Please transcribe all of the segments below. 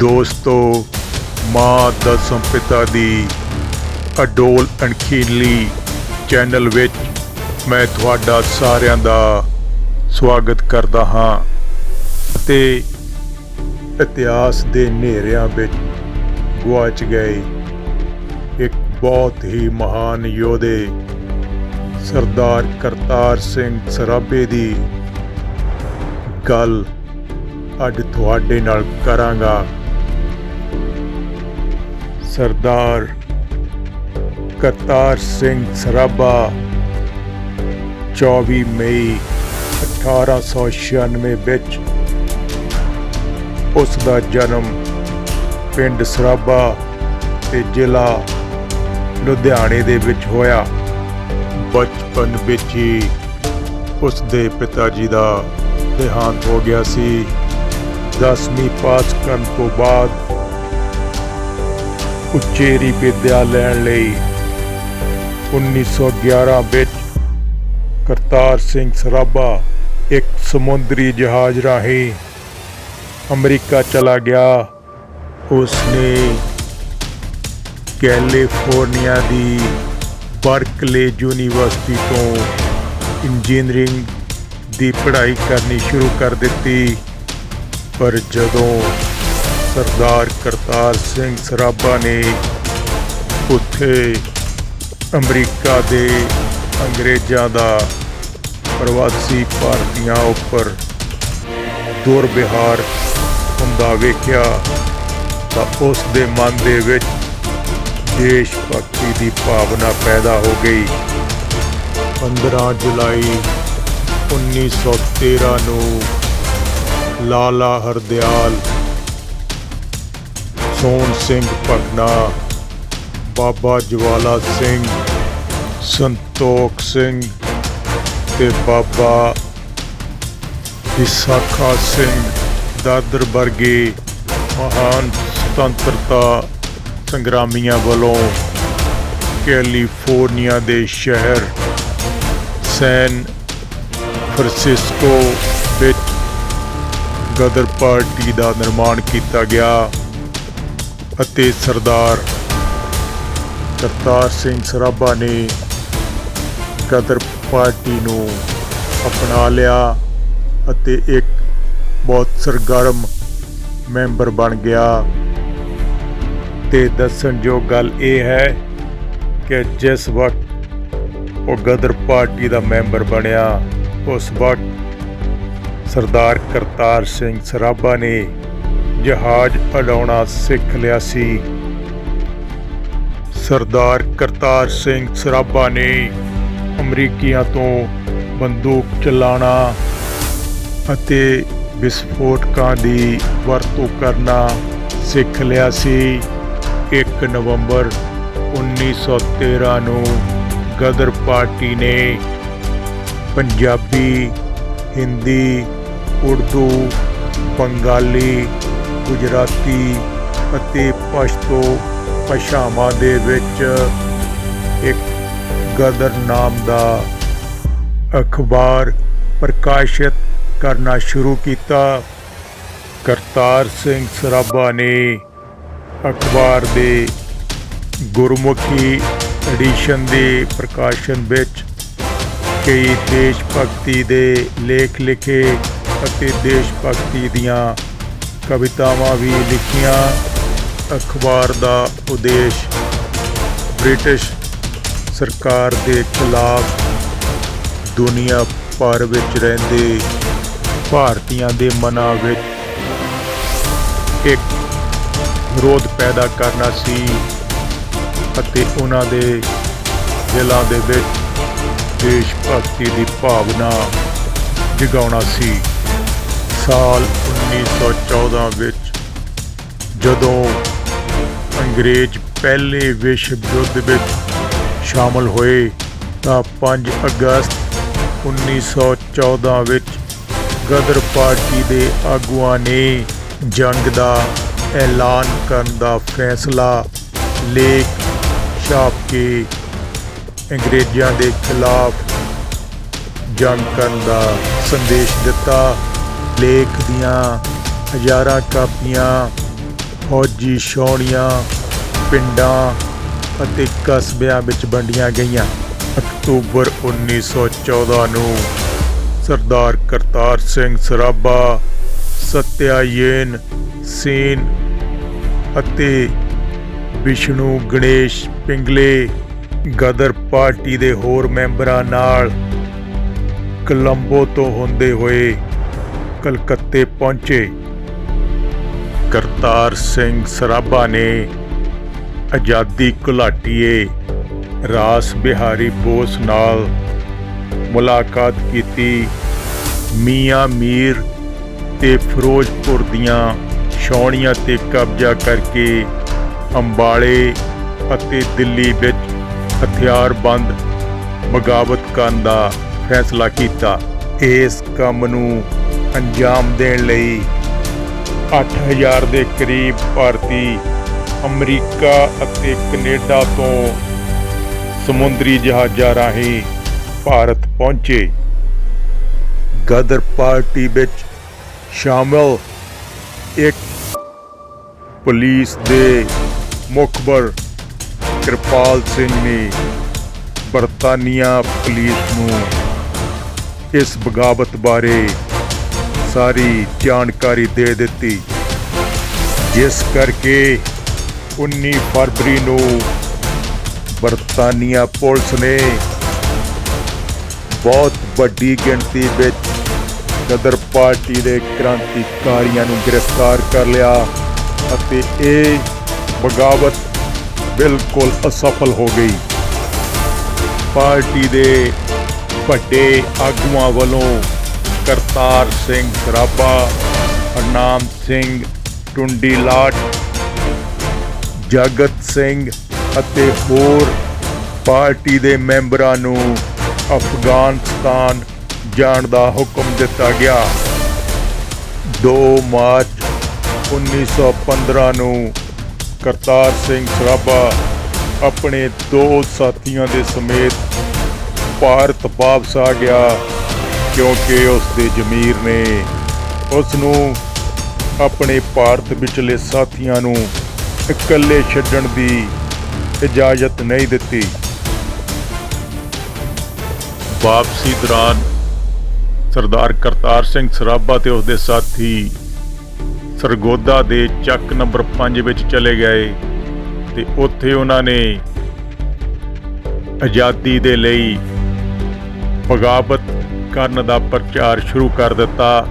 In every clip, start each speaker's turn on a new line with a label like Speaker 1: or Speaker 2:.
Speaker 1: ਦੋਸਤੋ, ਮਾਂ ਦਸਮ ਪਿਤਾ ਦੀ ਅਡੋਲ ਅਣਖੀਲੀ ਚੈਨਲ ਵਿੱਚ ਮੈਂ ਤੁਹਾਡਾ ਸਾਰਿਆਂ ਦਾ ਸਵਾਗਤ ਕਰਦਾ ਹਾਂ ਤੇ ਇਤਿਹਾਸ ਦੇ ਹਨੇਰਿਆਂ ਵਿੱਚ ਗੁਆਚ ਗਏ ਇੱਕ ਬਹੁਤ ਹੀ ਮਹਾਨ ਯੋਧੇ, ਸਰਦਾਰ ਕਰਤਾਰ ਸਿੰਘ ਸਰਾਭੇ ਦੀ ਗੱਲ ਅੱਜ ਤੁਹਾਡੇ ਨਾਲ ਕਰਾਂਗਾ। ਸਰਦਾਰ ਕਰਤਾਰ ਸਿੰਘ ਸਰਾਭਾ 24 ਮਈ 1896 ਵਿੱਚ ਉਸ ਦਾ ਜਨਮ ਪਿੰਡ ਸਰਾਭਾ ਤੇ ਜ਼ਿਲ੍ਹਾ ਲੁਧਿਆਣੇ ਦੇ ਵਿੱਚ ਹੋਇਆ। ਬਚਪਨ ਵਿੱਚ ਹੀ ਉਸ ਦੇ ਪਿਤਾ ਜੀ ਦਾ ਦੇਹਾਂਤ ਹੋ ਗਿਆ ਸੀ। 10ਵੀਂ ਪਾਸ ਕਰਨ ਤੋਂ ਬਾਅਦ ਉਚੇਰੀ ਵਿੱਦਿਆ ਲੈਣ ਲਈ। 1911 ਵਿੱਚ ਕਰਤਾਰ ਸਿੰਘ ਸਰਾਭਾ ਇੱਕ ਸਮੁੰਦਰੀ ਜਹਾਜ਼ ਰਾਹੀਂ ਅਮਰੀਕਾ ਚਲਾ ਗਿਆ। ਉਸ ਨੇ ਕੈਲੀਫੋਰਨੀਆ ਦੀ ਬਰਕਲੇ ਯੂਨੀਵਰਸਿਟੀ ਤੋਂ ਇੰਜੀਨੀਅਰਿੰਗ ਦੀ ਪੜ੍ਹਾਈ ਕਰਨੀ ਸ਼ੁਰੂ ਕਰ ਦਿੱਤੀ। ਪਰ ਜਦੋਂ ਸਰਦਾਰ ਕਰਤਾਰ ਸਿੰਘ ਸਰਾਭਾ ਨੇ ਉੱਥੇ ਅਮਰੀਕਾ ਦੇ ਅੰਗਰੇਜ਼ਾਂ ਦਾ ਪ੍ਰਵਾਸੀ ਭਾਰਤੀਆਂ ਉੱਪਰ ਦੁਰਵਿਹਾਰ ਹੁੰਦਾ ਵੇਖਿਆ, ਤਾਂ ਉਸ ਦੇ ਮਨ ਦੇ ਵਿੱਚ ਦੇਸ਼ ਭਗਤੀ ਦੀ ਭਾਵਨਾ ਪੈਦਾ ਹੋ ਗਈ। 15 ਜੁਲਾਈ 1913 ਨੂੰ ਲਾਲਾ ਹਰਦਿਆਲ ਸੋਹਣ ਸਿੰਘ ਭਗਨਾ, ਬਾਬਾ ਜਵਾਲਾ ਸਿੰਘ, ਸੰਤੋਖ ਸਿੰਘ ਤੇ ਬਾਬਾ ਵਿਸਾਖਾ ਸਿੰਘ ਦਾਦਰ ਵਰਗੇ ਮਹਾਨ ਸੁਤੰਤਰਤਾ ਸੰਗਰਾਮੀਆਂ ਵੱਲੋਂ ਕੈਲੀਫੋਰਨੀਆ ਦੇ ਸ਼ਹਿਰ ਸੈਨ ਫਰਾਂਸਿਸਕੋ ਵਿੱਚ ਗਦਰ ਪਾਰਟੀ ਦਾ ਨਿਰਮਾਣ ਕੀਤਾ ਗਿਆ। ਅਤੇ ਸਰਦਾਰ ਕਰਤਾਰ ਸਿੰਘ ਸਰਾਭਾ ਨੇ ਗਦਰ ਪਾਰਟੀ ਨੂੰ ਅਪਣਾ ਲਿਆ ਅਤੇ ਇੱਕ ਬਹੁਤ ਸਰਗਰਮ ਮੈਂਬਰ ਬਣ ਗਿਆ। ਤੇ ਦੱਸਣਯੋਗ ਗੱਲ ਇਹ ਹੈ ਕਿ ਜਿਸ ਵਕਤ ਉਹ ਗਦਰ ਪਾਰਟੀ ਦਾ ਮੈਂਬਰ ਬਣਿਆ, ਉਸ ਵਕਤ ਸਰਦਾਰ ਕਰਤਾਰ ਸਿੰਘ ਸਰਾਭਾ ਨੇ ਜਹਾਜ਼ ਉਡਾਉਣਾ ਸਿੱਖ ਲਿਆ ਸੀ। ਸਰਦਾਰ ਕਰਤਾਰ ਸਿੰਘ ਸਰਾਭਾ ਨੇ ਅਮਰੀਕੀਆਂ ਤੋਂ ਬੰਦੂਕ ਚਲਾਉਣਾ ਅਤੇ ਵਿਸਫੋਟਕਾਂ ਦੀ ਵਰਤੋਂ ਕਰਨਾ ਸਿੱਖ ਲਿਆ ਸੀ। 1 ਨਵੰਬਰ 1913 ਨੂੰ ਗਦਰ ਪਾਰਟੀ ਨੇ ਪੰਜਾਬੀ, ਹਿੰਦੀ, ਉਰਦੂ, ਬੰਗਾਲੀ ਗੁਜਰਾਤੀ ਅਤੇ ਪਸ਼ਤੋ ਭਾਸ਼ਾਵਾਂ ਦੇ ਵਿੱਚ ਇੱਕ ਗਦਰ ਨਾਮ ਦਾ ਅਖਬਾਰ ਪ੍ਰਕਾਸ਼ਿਤ ਕਰਨਾ ਸ਼ੁਰੂ ਕੀਤਾ। ਕਰਤਾਰ ਸਿੰਘ ਸਰਾਭਾ ਨੇ ਅਖਬਾਰ ਦੇ ਗੁਰਮੁਖੀ ਐਡੀਸ਼ਨ ਦੇ ਪ੍ਰਕਾਸ਼ਨ ਵਿੱਚ ਕਈ ਦੇਸ਼ ਭਗਤੀ ਦੇ ਲੇਖ ਲਿਖੇ ਅਤੇ ਦੇਸ਼ ਭਗਤੀ ਦੀਆਂ ਕਵਿਤਾਵਾਂ ਵੀ ਲਿਖੀਆਂ। ਅਖਬਾਰ ਦਾ ਉਦੇਸ਼ ਬ੍ਰਿਟਿਸ਼ ਸਰਕਾਰ ਦੇ ਖਿਲਾਫ ਦੁਨੀਆ ਭਰ ਵਿੱਚ ਰਹਿੰਦੇ ਭਾਰਤੀਆਂ ਦੇ ਮਨਾਂ ਵਿੱਚ ਇੱਕ ਵਿਰੋਧ ਪੈਦਾ ਕਰਨਾ ਸੀ ਅਤੇ ਉਹਨਾਂ ਦੇ ਦਿਲਾਂ ਦੇ ਵਿੱਚ ਦੇਸ਼ ਭਗਤੀ ਦੀ ਭਾਵਨਾ ਜਗਾਉਣਾ ਸੀ। ਸਾਲ 1914 ਵਿੱਚ ਜਦੋਂ ਅੰਗਰੇਜ਼ ਪਹਿਲੇ ਵਿਸ਼ਵ ਯੁੱਧ ਵਿੱਚ ਸ਼ਾਮਲ ਹੋਏ ਤਾਂ 5 ਅਗਸਤ 1914 ਵਿੱਚ ਗਦਰ ਪਾਰਟੀ ਦੇ ਆਗੂਆਂ ਨੇ ਜੰਗ ਦਾ ਐਲਾਨ ਕਰਨ ਦਾ ਫੈਸਲਾ ਲੇਖ ਛਾਪ ਕੇ ਅੰਗਰੇਜ਼ਾਂ ਦੇ ਖਿਲਾਫ ਜੰਗ ਕਰਨ ਦਾ ਸੰਦੇਸ਼ ਦਿੱਤਾ। ਲੇਖ ਦੀਆਂ ਹਜ਼ਾਰਾਂ ਕਾਪੀਆਂ, ਫੌਜੀ ਛਾਉਣੀਆਂ, ਪਿੰਡਾਂ ਅਤੇ ਕਸਬਿਆਂ ਵਿੱਚ ਵੰਡੀਆਂ ਗਈਆਂ। ਅਕਤੂਬਰ 1914 ਨੂੰ ਸਰਦਾਰ ਕਰਤਾਰ ਸਿੰਘ ਸਰਾਭਾ ਸਤਿਆਯੇਨ ਸੇਨ ਅਤੇ ਵਿਸ਼ਨੂੰ ਗਣੇਸ਼ ਪਿੰਗਲੇ ਗਦਰ ਪਾਰਟੀ ਦੇ ਹੋਰ ਮੈਂਬਰਾਂ ਨਾਲ ਕੋਲੰਬੋ ਤੋਂ ਹੁੰਦੇ ਹੋਏ ਕਲਕੱਤੇ ਪਹੁੰਚੇ। ਕਰਤਾਰ ਸਿੰਘ ਸਰਾਭਾ ਨੇ ਆਜ਼ਾਦੀ ਘੁਲਾਟੀਏ, ਰਾਸ ਬਿਹਾਰੀ ਬੋਸ ਨਾਲ ਮੁਲਾਕਾਤ ਕੀਤੀ। ਮੀਆਂ ਮੀਰ ਤੇ ਫਿਰੋਜ਼ਪੁਰ ਦੀਆਂ ਛਾਉਣੀਆਂ ਤੇ ਕਬਜ਼ਾ ਕਰਕੇ ਅੰਬਾਲੇ ਅਤੇ ਦਿੱਲੀ ਵਿੱਚ ਹਥਿਆਰਬੰਦ ਬਗਾਵਤ ਕਰਨ ਦਾ ਫੈਸਲਾ ਕੀਤਾ। ਇਸ ਕੰਮ ਨੂੰ ਅੰਜਾਮ ਦੇਣ ਲਈ 8000 ਦੇ ਕਰੀਬ ਭਾਰਤੀ ਅਮਰੀਕਾ ਅਤੇ ਕੈਨੇਡਾ ਤੋਂ ਸਮੁੰਦਰੀ ਜਹਾਜ਼ਾਂ ਰਾਹੀਂ ਭਾਰਤ ਪਹੁੰਚੇ। ਗਦਰ ਪਾਰਟੀ ਵਿੱਚ ਸ਼ਾਮਲ ਇੱਕ ਪੁਲਿਸ ਦੇ ਮੁਖਬਰ ਕਿਰਪਾਲ ਸਿੰਘ ਨੇ ਬਰਤਾਨੀਆ ਪੁਲਿਸ ਨੂੰ ਇਸ ਬਗਾਵਤ ਬਾਰੇ ਸਾਰੀ ਜਾਣਕਾਰੀ ਦੇ ਦਿੱਤੀ। ਜਿਸ ਕਰਕੇ 19 ਫਰਵਰੀ ਨੂੰ ਬਰਤਾਨੀਆ ਪੁਲਿਸ ਨੇ ਬਹੁਤ ਵੱਡੀ ਗਿਣਤੀ ਵਿੱਚ ਗਦਰ ਪਾਰਟੀ ਦੇ ਕ੍ਰਾਂਤੀਕਾਰੀਆਂ ਨੂੰ ਗ੍ਰਿਫਤਾਰ ਕਰ ਲਿਆ ਅਤੇ ਇਹ ਬਗਾਵਤ ਬਿਲਕੁਲ ਅਸਫਲ ਹੋ ਗਈ। ਪਾਰਟੀ ਦੇ ਵੱਡੇ ਆਗੂਆਂ ਵੱਲੋਂ ਕਰਤਾਰ ਸਿੰਘ ਸਰਾਭਾ ਹਰਨਾਮ ਸਿੰਘ ਟੁੰਡੀ ਲਾਟ ਜਗਤ ਸਿੰਘ ਅਤੇ ਹੋਰ ਪਾਰਟੀ ਦੇ ਮੈਂਬਰਾਂ ਨੂੰ ਅਫਗਾਨਿਸਤਾਨ ਜਾਣ ਦਾ ਹੁਕਮ ਦਿੱਤਾ ਗਿਆ। 2 ਮਾਰਚ 1915 ਨੂੰ ਕਰਤਾਰ ਸਿੰਘ ਸਰਾਭਾ ਆਪਣੇ ਦੋ ਸਾਥੀਆਂ ਦੇ ਸਮੇਤ ਭਾਰਤ ਵਾਪਸ ਆ ਗਿਆ। ਕਿਉਂਕਿ ਉਸ ਦੇ ਜ਼ਮੀਰ ਨੇ ਉਸ ਨੂੰ ਆਪਣੇ ਭਾਰਤ ਵਿਚਲੇ ਸਾਥੀਆਂ ਨੂੰ ਇਕੱਲੇ ਛੱਡਣ ਦੀ ਇਜਾਜ਼ਤ ਨਹੀਂ ਦਿੱਤੀ। ਵਾਪਸੀ ਦੌਰਾਨ ਸਰਦਾਰ ਕਰਤਾਰ ਸਿੰਘ ਸਰਾਭਾ ਤੇ ਉਸ ਦੇ ਸਾਥੀ ਸਰਗੋਦਾ ਦੇ ਚੱਕ ਨੰਬਰ 5 ਵਿੱਚ ਚਲੇ ਗਏ ਤੇ ਉੱਥੇ ਉਹਨਾਂ ਨੇ ਆਜ਼ਾਦੀ ਦੇ ਲਈ ਬਗਾਵਤ ਕਰਨ ਦਾ ਪ੍ਰਚਾਰ ਸ਼ੁਰੂ ਕਰ ਦਿੱਤਾ।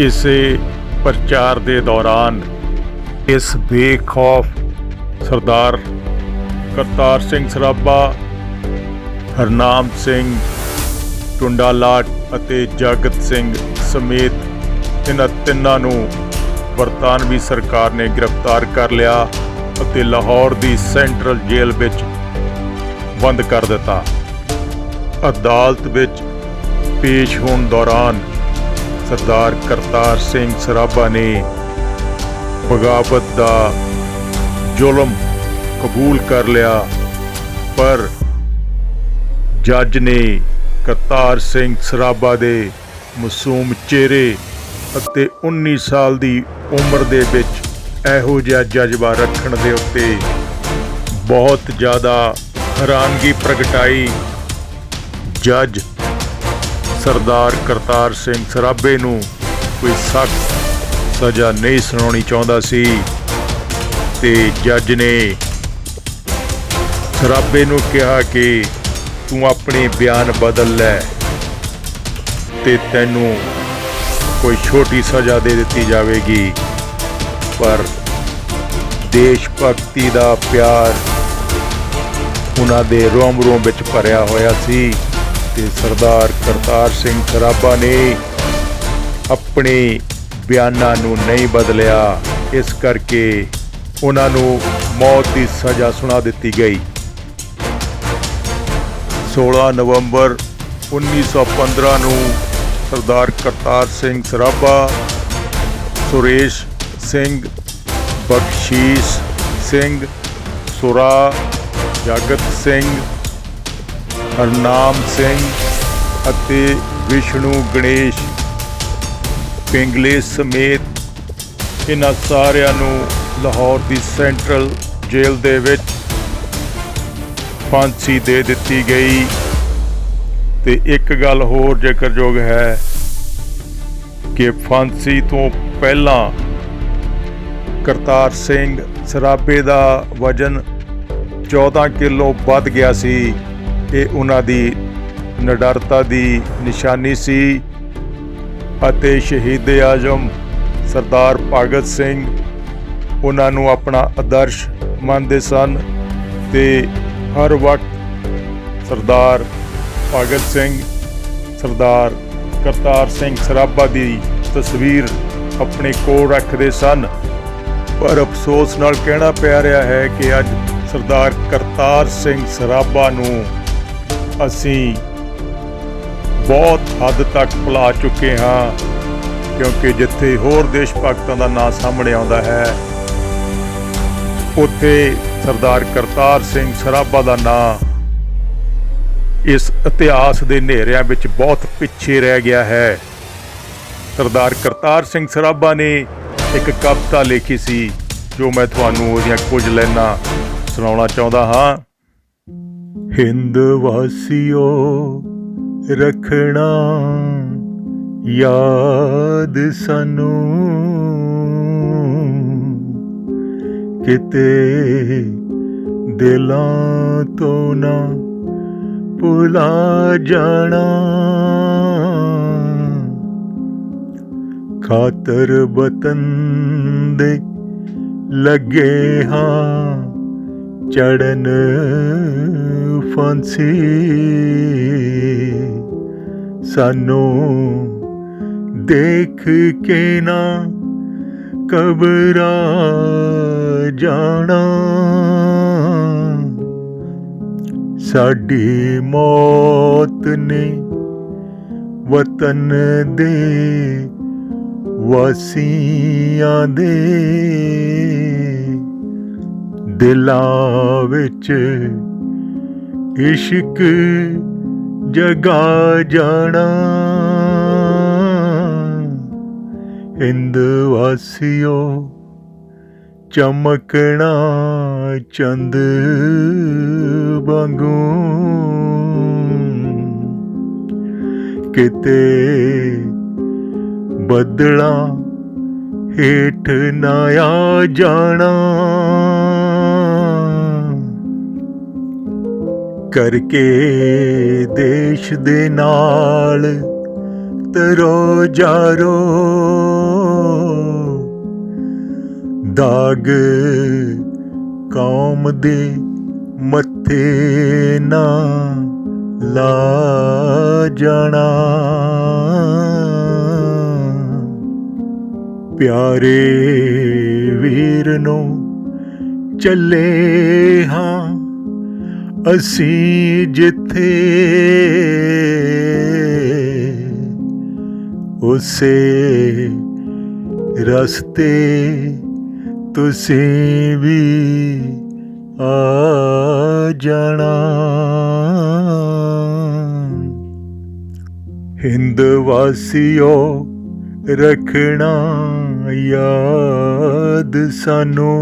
Speaker 1: ਇਸੇ ਪ੍ਰਚਾਰ ਦੇ ਦੌਰਾਨ ਇਸ ਬੇਖੌਫ ਸਰਦਾਰ ਕਰਤਾਰ ਸਿੰਘ ਸਰਾਭਾ, ਹਰਨਾਮ ਸਿੰਘ ਟੁੰਡਾ ਲਾਟ ਅਤੇ ਜਗਤ ਸਿੰਘ ਸਮੇਤ ਇਹਨਾਂ ਤਿੰਨਾਂ ਨੂੰ ਬਰਤਾਨਵੀ ਸਰਕਾਰ ਨੇ ਗ੍ਰਿਫਤਾਰ ਕਰ ਲਿਆ ਅਤੇ ਲਾਹੌਰ ਦੀ ਸੈਂਟਰਲ ਜੇਲ੍ਹ ਵਿੱਚ ਬੰਦ ਕਰ ਦਿੱਤਾ। ਅਦਾਲਤ ਵਿੱਚ ਪੇਸ਼ ਹੋਣ ਦੌਰਾਨ ਸਰਦਾਰ ਕਰਤਾਰ ਸਿੰਘ ਸਰਾਭਾ ਨੇ ਬਗਾਵਤ ਦਾ ਜ਼ੁਲਮ ਕਬੂਲ ਕਰ ਲਿਆ, ਪਰ ਜੱਜ ਨੇ ਕਰਤਾਰ ਸਿੰਘ ਸਰਾਭਾ ਦੇ ਮਾਸੂਮ ਚਿਹਰੇ ਅਤੇ 19 ਸਾਲ ਦੀ ਉਮਰ ਦੇ ਵਿੱਚ ਇਹੋ ਜਿਹਾ ਜਜ਼ਬਾ ਰੱਖਣ ਦੇ ਉੱਤੇ ਬਹੁਤ ਜ਼ਿਆਦਾ ਹੈਰਾਨਗੀ ਪ੍ਰਗਟਾਈ ਜੱਜ ਸਰਦਾਰ ਕਰਤਾਰ ਸਿੰਘ ਸਰਾਭੇ ਨੂੰ ਕੋਈ ਸਖਤ ਸਜ਼ਾ ਨਹੀਂ ਸੁਣਾਉਣੀ ਚਾਹੁੰਦਾ ਸੀ ਤੇ ਜੱਜ ਨੇ ਸਰਾਭੇ ਨੂੰ ਕਿਹਾ ਕਿ ਤੂੰ ਆਪਣੇ ਬਿਆਨ ਬਦਲ ਲੈ ਤੇ ਤੈਨੂੰ ਕੋਈ ਛੋਟੀ ਸਜ਼ਾ ਦੇ ਦਿੱਤੀ ਜਾਵੇਗੀ। ਪਰ ਦੇਸ਼ ਭਗਤੀ ਦਾ ਪਿਆਰ ਉਹਨਾਂ ਦੇ ਰੋਮ ਰੋਮ ਵਿੱਚ ਭਰਿਆ ਹੋਇਆ ਸੀ। ਤੇ ਸਰਦਾਰ ਕਰਤਾਰ ਸਿੰਘ ਸਰਾਭਾ ਨੇ ਆਪਣੇ ਬਿਆਨਾਂ ਨੂੰ ਨਹੀਂ ਬਦਲਿਆ। ਇਸ ਕਰਕੇ ਉਹਨਾਂ ਨੂੰ ਮੌਤ ਦੀ ਸਜ਼ਾ ਸੁਣਾ ਦਿੱਤੀ ਗਈ। 16 ਨਵੰਬਰ 1915 ਨੂੰ ਸਰਦਾਰ ਕਰਤਾਰ ਸਿੰਘ ਸਰਾਭਾ, ਸੁਰੇਸ਼ ਸਿੰਘ, ਬਖਸ਼ੀਸ਼ ਸਿੰਘ, ਸੁਰਾ, ਜਗਤ ਸਿੰਘ ਹਰਨਾਮ ਸਿੰਘ ਅਤੇ ਵਿਸ਼ਨੂੰ ਗਣੇਸ਼ ਪਿੰਗਲੇ ਸਮੇਤ ਇਹਨਾਂ ਸਾਰਿਆਂ ਨੂੰ ਲਾਹੌਰ ਦੀ ਸੈਂਟਰਲ ਜੇਲ੍ਹ ਦੇ ਵਿੱਚ ਫਾਂਸੀ ਦੇ ਦਿੱਤੀ ਗਈ। ਤੇ ਇੱਕ ਗੱਲ ਹੋਰ ਜ਼ਿਕਰਯੋਗ ਹੈ ਕਿ ਫਾਂਸੀ ਤੋਂ ਪਹਿਲਾਂ ਕਰਤਾਰ ਸਿੰਘ ਸਰਾਬੇ ਦਾ ਵਜਨ 14 ਕਿਲੋ ਵੱਧ ਗਿਆ ਸੀ। ਇਹ ਉਹਨਾਂ ਦੀ ਨਿਡਰਤਾ ਦੀ ਨਿਸ਼ਾਨੀ ਸੀ ਅਤੇ ਸ਼ਹੀਦ ਆਜ਼ਮ ਸਰਦਾਰ ਭਗਤ ਸਿੰਘ ਉਹਨਾਂ ਨੂੰ ਆਪਣਾ ਆਦਰਸ਼ ਮੰਨਦੇ ਸਨ ਤੇ ਹਰ ਵਕਤ ਸਰਦਾਰ ਭਗਤ ਸਿੰਘ, ਸਰਦਾਰ ਕਰਤਾਰ ਸਿੰਘ ਸਰਾਭਾ ਦੀ ਤਸਵੀਰ ਆਪਣੇ ਕੋਲ ਰੱਖਦੇ ਸਨ। ਪਰ ਅਫਸੋਸ ਨਾਲ ਕਹਿਣਾ ਪੈ ਰਿਹਾ ਹੈ ਕਿ ਅੱਜ ਸਰਦਾਰ ਕਰਤਾਰ ਸਿੰਘ ਸਰਾਭਾ ਨੂੰ ਅਸੀਂ ਬਹੁਤ ਹੱਦ ਤੱਕ ਭੁਲਾ ਚੁੱਕੇ ਹਾਂ, ਕਿਉਂਕਿ ਜਿੱਥੇ ਹੋਰ ਦੇਸ਼ ਭਗਤਾਂ ਦਾ ਨਾਂ ਸਾਹਮਣੇ ਆਉਂਦਾ ਹੈ, ਉੱਥੇ ਸਰਦਾਰ ਕਰਤਾਰ ਸਿੰਘ ਸਰਾਭਾ ਦਾ ਨਾਂ ਇਸ ਇਤਿਹਾਸ ਦੇ ਹਨੇਰਿਆਂ ਵਿੱਚ ਬਹੁਤ ਪਿੱਛੇ ਰਹਿ ਗਿਆ ਹੈ। ਸਰਦਾਰ ਕਰਤਾਰ ਸਿੰਘ ਸਰਾਭਾ ਨੇ ਇੱਕ ਕਵਿਤਾ ਲਿਖੀ ਸੀ, ਜੋ ਮੈਂ ਤੁਹਾਨੂੰ ਉਹਦੀਆਂ ਕੁਝ ਲਾਈਨਾਂ ਸੁਣਾਉਣਾ ਚਾਹੁੰਦਾ ਹਾਂ। ਹਿੰਦ ਵਾਸੀਓ ਰੱਖਣਾ ਯਾਦ ਸਾਨੂੰ। ਕਿਤੇ ਦਿਲਾਂ ਤੋਂ ਨਾ ਭੁਲਾ ਜਾਣਾ। ਖਾਤਰ ਵਤਨ ਦੇ ਲੱਗੇ ਹਾਂ। ਚੜਨ ਫਾਂਸੀ। ਸਾਨੂੰ ਦੇਖ ਕੇ ਨਾ ਕਬਰਾ ਜਾਣਾ। ਸਾਡੀ ਮੌਤ ਨੇ ਵਤਨ ਦੇ ਵਾਸੀਆਂ ਦੇ ਦਿਲਾਂ ਵਿੱਚ ਇਸ਼ਕ ਜਗਾ ਜਾਣਾ। ਹਿੰਦ ਵਾਸੀਓ, ਚਮਕਣਾ ਚੰਦ ਵਾਂਗੂ। ਕਿਤੇ ਬੱਦਲਾਂ ਹੇਠ ਨਾ ਆ ਜਾਣਾ। ਕਰਕੇ ਦੇਸ਼ ਦੇ ਨਾਲ ਤਰੋ ਜਾਰੋ। ਦਾਗ ਕੌਮ ਦੇ ਮੱਥੇ ਨਾ ਲਾ ਜਾਣਾ। ਪਿਆਰੇ ਵੀਰ ਨੂੰ ਚੱਲੇ ਹਾਂ ਅਸੀਂ ਜਿੱਥੇ ਉਸੇ ਰਸਤੇ ਤੁਸੀਂ ਵੀ ਆ ਜਾਣਾ। ਹਿੰਦ ਵਾਸੀਓ ਰੱਖਣਾ ਯਾਦ ਸਾਨੂੰ।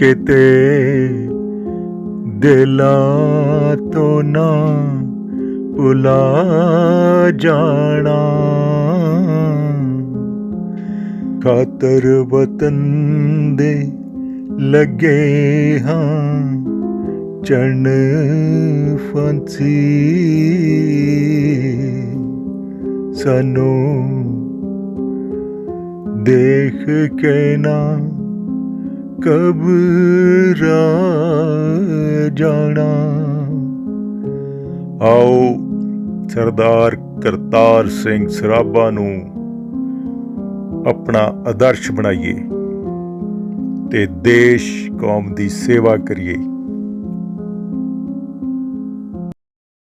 Speaker 1: ਕਿਤੇ ਦਿਲਾਂ ਤੋਂ ਨਾ ਭੁਲਾ ਜਾਣਾ। ਖਾਤਰ ਵਤਨ ਦੇ ਲੱਗੇ ਹਾਂ ਚਣ ਫਾਂਸੀ। ਸਾਨੂੰ ਦੇਖ ਕੇ ਨਾ ਕਬਰਾ ਜਾਣਾ। ਆਓ ਸਰਦਾਰ ਕਰਤਾਰ ਸਿੰਘ ਸਰਾਭਾ ਨੂੰ ਆਪਣਾ ਆਦਰਸ਼ ਬਣਾਈਏ ਤੇ ਦੇਸ਼ ਕੌਮ ਦੀ ਸੇਵਾ ਕਰੀਏ।